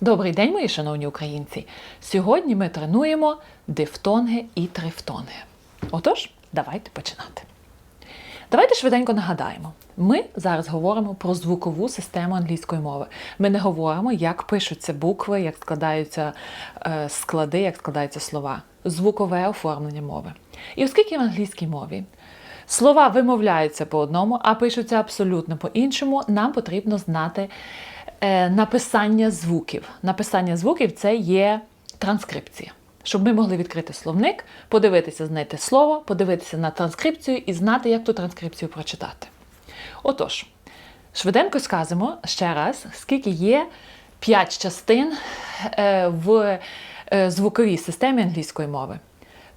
Добрий день, мої шановні українці! Сьогодні ми тренуємо дифтонги і трифтонги. Отож, давайте починати. Давайте швиденько нагадаємо. Ми зараз говоримо про звукову систему англійської мови. Ми не говоримо, як пишуться букви, як складаються е, склади, як складаються слова. Звукове оформлення мови. І оскільки в англійській мові слова вимовляються по одному, а пишуться абсолютно по-іншому, нам потрібно знати написання звуків. Написання звуків це є транскрипція. Щоб ми могли відкрити словник, подивитися, знайти слово, подивитися на транскрипцію і знати, як ту транскрипцію прочитати. Отож, швиденько скажемо ще раз, скільки є п'ять частин е, в е, звуковій системі англійської мови.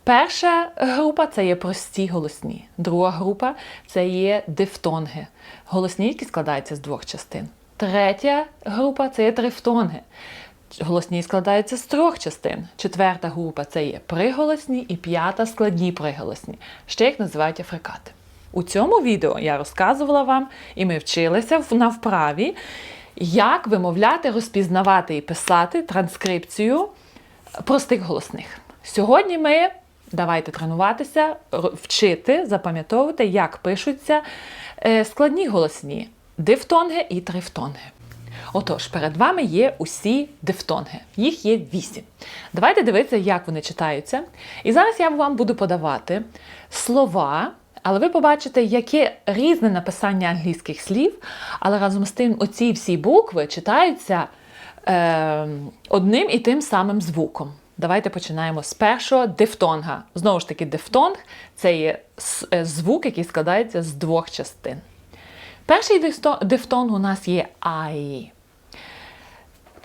Перша група це є прості голосні. Друга група це є дифтонги. Голосні, які складаються з двох частин. Третя група це є трифтонги. Голосні складаються з трьох частин. Четверта група це є приголосні, і п'ята складні приголосні. Ще їх називають африкати. У цьому відео я розказувала вам, і ми вчилися на вправі, як вимовляти, розпізнавати і писати транскрипцію простих голосних. Сьогодні ми давайте тренуватися, вчити, запам'ятовувати, як пишуться е, складні голосні дифтонги і трифтонги. Отож, перед вами є усі дифтонги. Їх є вісім. Давайте дивитися, як вони читаються. І зараз я вам буду подавати слова, але ви побачите, яке різне написання англійських слів, але разом з тим оці всі букви читаються е, одним і тим самим звуком. Давайте починаємо з першого дифтонга. Знову ж таки, дифтонг це є звук, який складається з двох частин. Перший дифтонг у нас є I.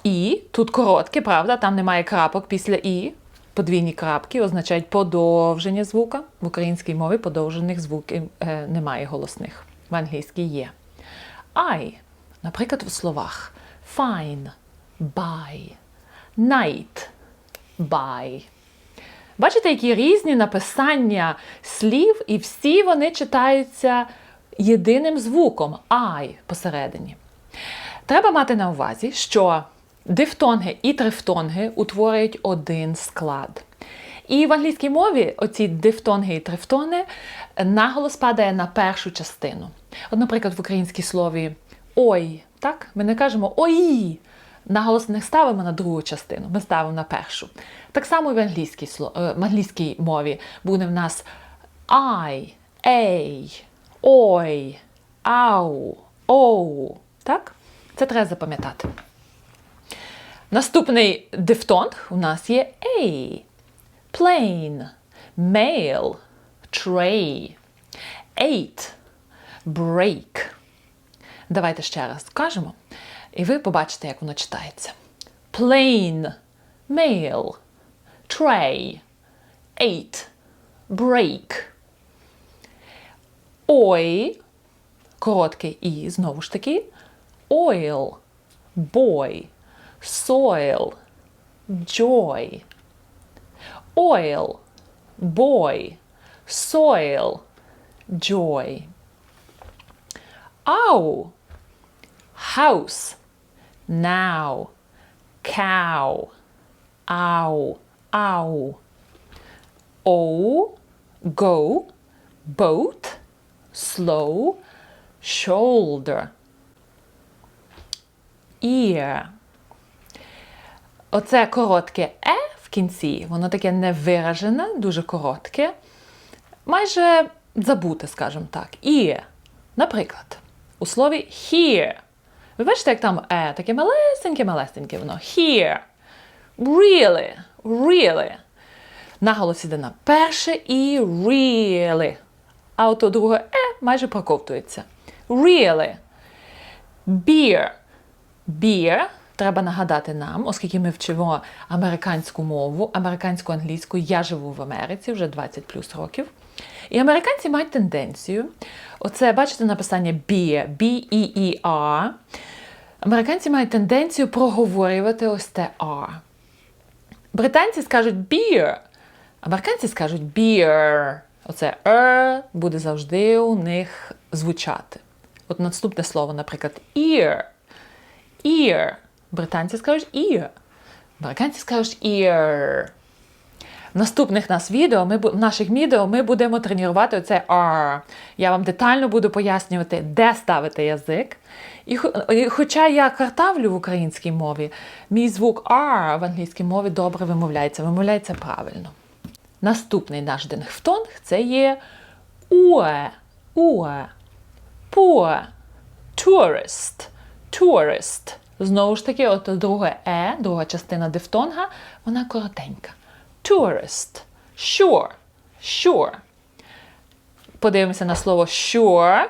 І тут коротке, правда, там немає крапок після І. Подвійні крапки означають подовження звука. В українській мові подовжених звуків е, немає голосних. В англійській є. I, наприклад, в словах fine, buy, night, buy. Бачите, які різні написання слів, і всі вони читаються єдиним звуком I посередині. Треба мати на увазі, що дифтонги і трифтонги утворюють один склад. І в англійській мові оці дифтонги і трифтони наголос падає на першу частину. От, наприклад, в українській слові ой, так? Ми не кажемо ой. Наголос не ставимо на другу частину, ми ставимо на першу. Так само і в англійській в англійській мові буде в нас I, A, ой, ау, оу. Так? Це треба запам'ятати. Наступний дифтонг у нас є A. Plane, mail, tray, eight, break. Давайте ще раз скажемо. І ви побачите, як воно читається. Plane, mail, tray, eight, break. Ой, коротке і, знову ж таки, oil, boy, soil, joy. Oil, boy, soil, joy. Ow, house, now, cow, ow, ow. O, go, boat, slow, shoulder. Ear. Оце коротке е в кінці, воно таке невиражене, дуже коротке, майже забуте, скажімо так. Ear. Наприклад, у слові here. Ви бачите, як там е, таке малесеньке-малесеньке воно. Here. Really. Really. Наголос іде на перше і really. А ото друге е майже проковтується. Really. Beer. Beer. Треба нагадати нам, оскільки ми вчимо американську мову, американську англійську, я живу в Америці вже 20 плюс років. І американці мають тенденцію. Оце, бачите, написання beer, B-E-E-R. Американці мають тенденцію проговорювати ось те R. Британці скажуть beer, американці скажуть beer. Оце er буде завжди у них звучати. От наступне слово, наприклад, ear. Ear Британці скажуть ear. Американці скажуть ear. В наступних нас відео, ми, в наших відео ми будемо тренувати оце R. Я вам детально буду пояснювати, де ставити язик. І, хоча я картавлю в українській мові, мій звук R в англійській мові добре вимовляється, вимовляється правильно. Наступний наш дифтонг це є уе, уе, пуе, tourist, tourist. Знову ж таки, от друге е, друга частина дифтонга, вона коротенька. Tourist. Sure. Sure. Подивимося на слово sure.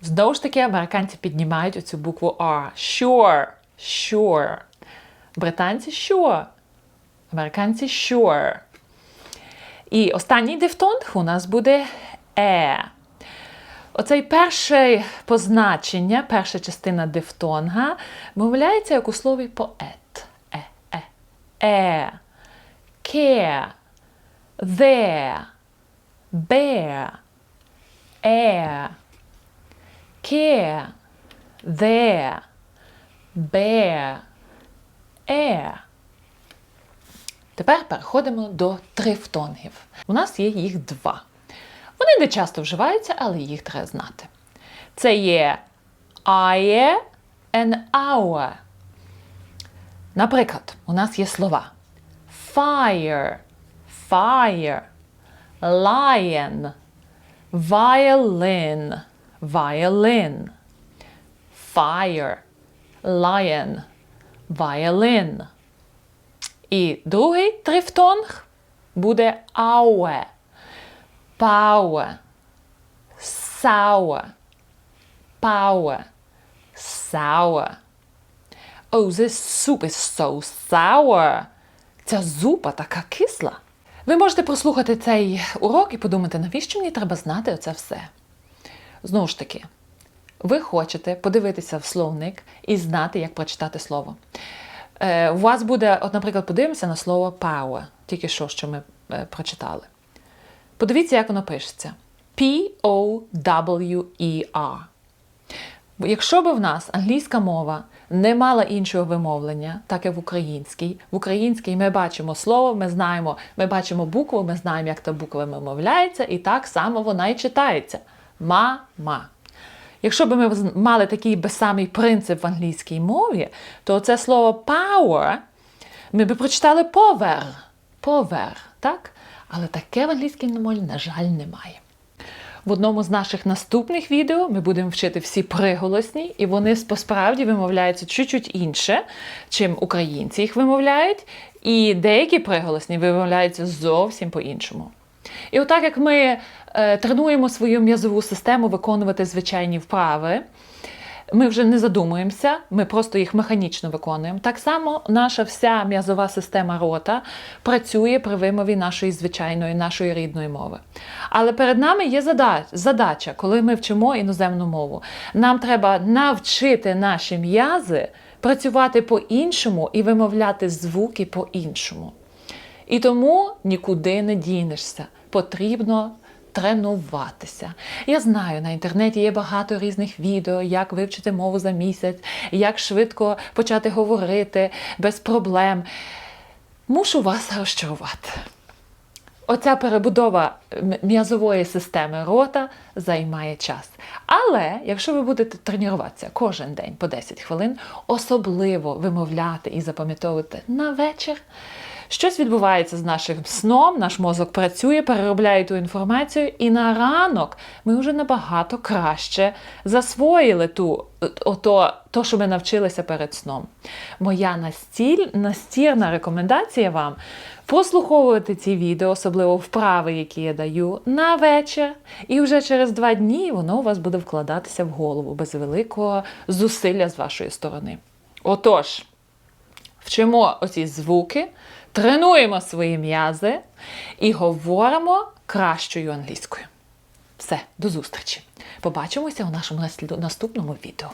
Знову ж таки, американці піднімають оцю букву R. Sure. Sure. Британці sure. Американці sure. І останній дифтонг у нас буде е. Оцей перше позначення, перша частина дифтонга вимовляється як у слові поет. Е, е, е. Care. There. Bear. Air. Care. There. Bear. Air. Тепер переходимо до трифтонгів. У нас є їх два. Вони не часто вживаються, але їх треба знати. Це є ає and our. Наприклад, у нас є слова fire, fire, lion, violin, violin, fire, lion, violin. І другий трифтонг буде ауе, пауе, сауе, пауе, sour. Oh, this soup is so sour. Ця зупа така кисла. Ви можете прослухати цей урок і подумати, навіщо мені треба знати оце все. Знову ж таки, ви хочете подивитися в словник і знати, як прочитати слово. Е, у вас буде, от, наприклад, подивимося на слово power, тільки що, що ми е, прочитали. Подивіться, як воно пишеться: P-O-W-E-R. Якщо б в нас англійська мова не мала іншого вимовлення, так як в українській, в українській ми бачимо слово, ми знаємо, ми бачимо букву, ми знаємо, як та буква вимовляється, і так само вона і читається. Ма-ма. Якщо б ми мали такий би самий принцип в англійській мові, то це слово power ми б прочитали power. Power, так? Але таке в англійській мові, на жаль, немає. В одному з наших наступних відео ми будемо вчити всі приголосні, і вони справді вимовляються чуть-чуть інше, чим українці їх вимовляють, і деякі приголосні вимовляються зовсім по-іншому. І отак як ми е, тренуємо свою м'язову систему виконувати звичайні вправи, ми вже не задумуємося, ми просто їх механічно виконуємо. Так само наша вся м'язова система рота працює при вимові нашої звичайної, нашої рідної мови. Але перед нами є задача, коли ми вчимо іноземну мову. Нам треба навчити наші м'язи працювати по-іншому і вимовляти звуки по-іншому. І тому нікуди не дінешся. Потрібно тренуватися. Я знаю, на інтернеті є багато різних відео, як вивчити мову за місяць, як швидко почати говорити без проблем. Мушу вас розчарувати. Оця перебудова м'язової системи рота займає час. Але якщо ви будете тренуватися кожен день по 10 хвилин, особливо вимовляти і запам'ятовувати на вечір, щось відбувається з нашим сном, наш мозок працює, переробляє ту інформацію, і на ранок ми вже набагато краще засвоїли ту, ото, то, що ми навчилися перед сном. Моя настіль, настірна рекомендація вам прослуховувати ці відео, особливо вправи, які я даю, на вечір. І вже через два дні воно у вас буде вкладатися в голову без великого зусилля з вашої сторони. Отож, вчимо оці звуки, тренуємо свої м'язи і говоримо кращою англійською. Все, до зустрічі! Побачимося у нашому наступному відео.